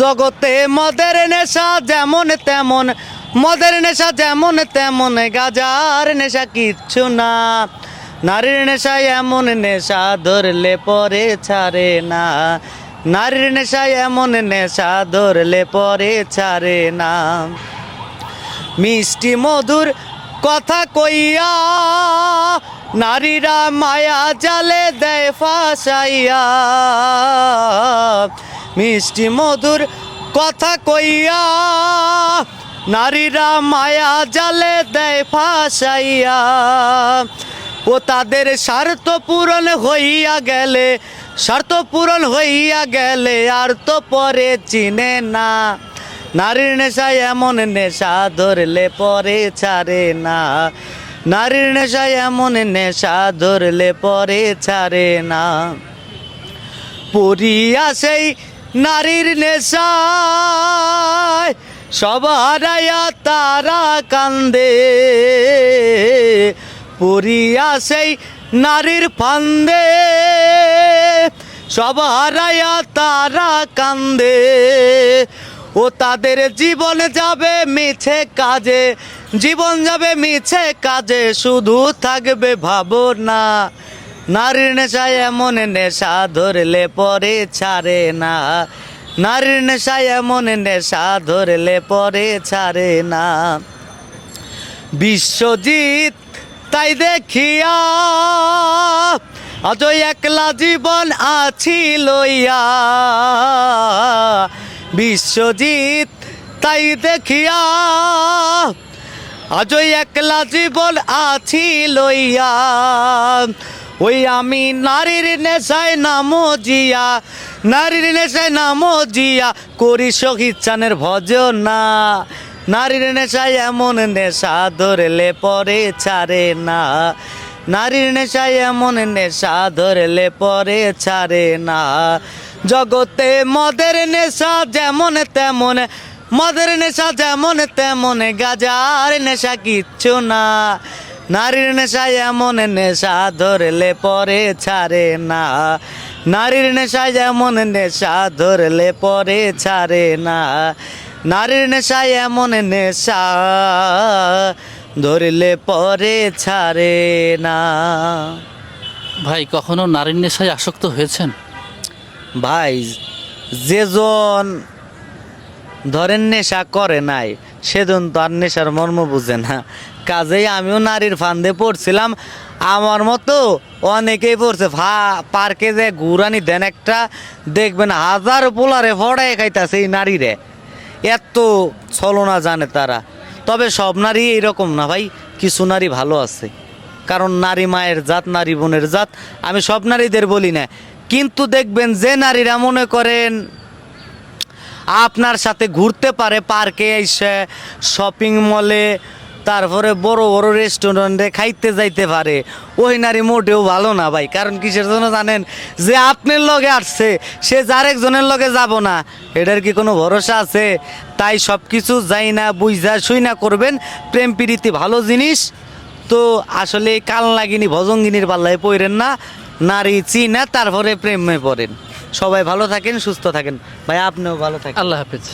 জগতে মদের নেশা যেমন তেমন, মদের নেশা যেমন তেমন, গাজার নেশা কিচ্ছু না। নারীর নেশা এমন নেশা ধরলে পরে ছাড়ে না। নারীর নেশা এমন নেশা ধরলে পরে ছাড়ে না। মিষ্টি মধুর কথা কইয়া, নারীরা মায়া জালে দেয় ফাঁসাইয়া। মিষ্টি মধুর কথা কইয়া, নারীরা মায়া জালে দেয় ফাঁসাইয়া। ও তাদের স্বার্থ পূরণ হইয়া গেলে, স্বার্থ পূরণ হইয়া গেলে আর তো পরে চিনে না। নারীর নেশা এমন নেশা ধরলে পরে ছাড়ে না। নারীর নেশা এমন নেশা ধরলে পরে ছাড়ে না। পড়িয়া সেই নারীর নেশায় সবহারায়া তারা কান্দে। পড়িয়া সেই নারীর ফান্দে। সবহারায়া তারা কান্দে। ও তাদের জীবন যাবে মিছে কাজে, জীবন যাবে মিছে কাজে, শুধু থাকবে ভাবনা। নারীর নেশা এমন নেশা ধরলে পরে ছাড়ে না। নারীর নেশা এমন নেশা ধরলে পরে ছাড়ে না। বিশ্বজিৎ, তাই দেখিয়া আজ একলা জীবন আছি লইয়া। বিশ্বজিৎ, তাই দেখিয়া আজ একলা জীবন আছি লইয়া। ওই আমি নারীর নেশায় নামো জিয়া, নারীর নেশায় নামো জিয়া, করি শহীদ চানের ভজনা। নারীর নেশায় এমন নেশা ধরলে পরে ছাড়ে না। নারীর নেশায় এমন নেশা ধরলে পরে ছাড়ে না। জগতে মদের নেশা যেমন তেমন, মদের নেশা যেমন তেমন, গাজার নেশা কিচ্ছু না। নারীর নেশা এমন নেশা ধরলে পরে ছাড়ে না। নারীর নেশা এমন নেশা ধরলে পরে ছাড়ে না। নারীর নেশা এমন নেশা ধরলে পরে ছাড়ে না। ভাই কখনো নারীর নেশায় আসক্ত হয়েছেন? ভাই যেজন ধরেন নেশা করে নাই সেদিন তো আর নেশার মর্ম বুঝে না। কাজেই আমিও নারীর ফান্দে পড়ছিলাম। আমার মতো অনেকেই পড়ছে ভা পার্কে যে ঘুরানি দেন একটা, দেখবেন হাজার পোলারে ফড়াই খাইতাছে এই নারীরে। এত ছলনা জানে তারা। তবে সব নারী এরকম না ভাই, কিছু নারী ভালো আছে। কারণ নারী মায়ের জাত, নারী বোনের জাত, আমি সব নারীদের বলি না। কিন্তু দেখবেন যে নারীরা মনে করেন আপনার সাথে ঘুরতে পারে, পার্কে এসে শপিং মলে তারপরে বড় বড় রেস্টুরেন্টে খাইতে যাইতে পারে। ওই নারী মোটেও ভালো না ভাই, কারণ কিসের জন্য জানেন? যে আপনার লগে আসছে, সে যার একজনের লগে যাব না, এটার কি কোনো ভরসা আছে? তাই সব কিছু যাই না বুঝা শুই না করবেন। প্রেম প্রীতি ভালো জিনিস। তো আসলে কাল লাগিনি ভজঙ্গিনীর পাল্লায় পড়েন না, নারী চিনা, তারপরে প্রেমে পড়েন। সবাই ভালো থাকেন সুস্থ থাকেন। ভাই আপনিও ভালো থাকেন। আল্লাহ হাফেজ।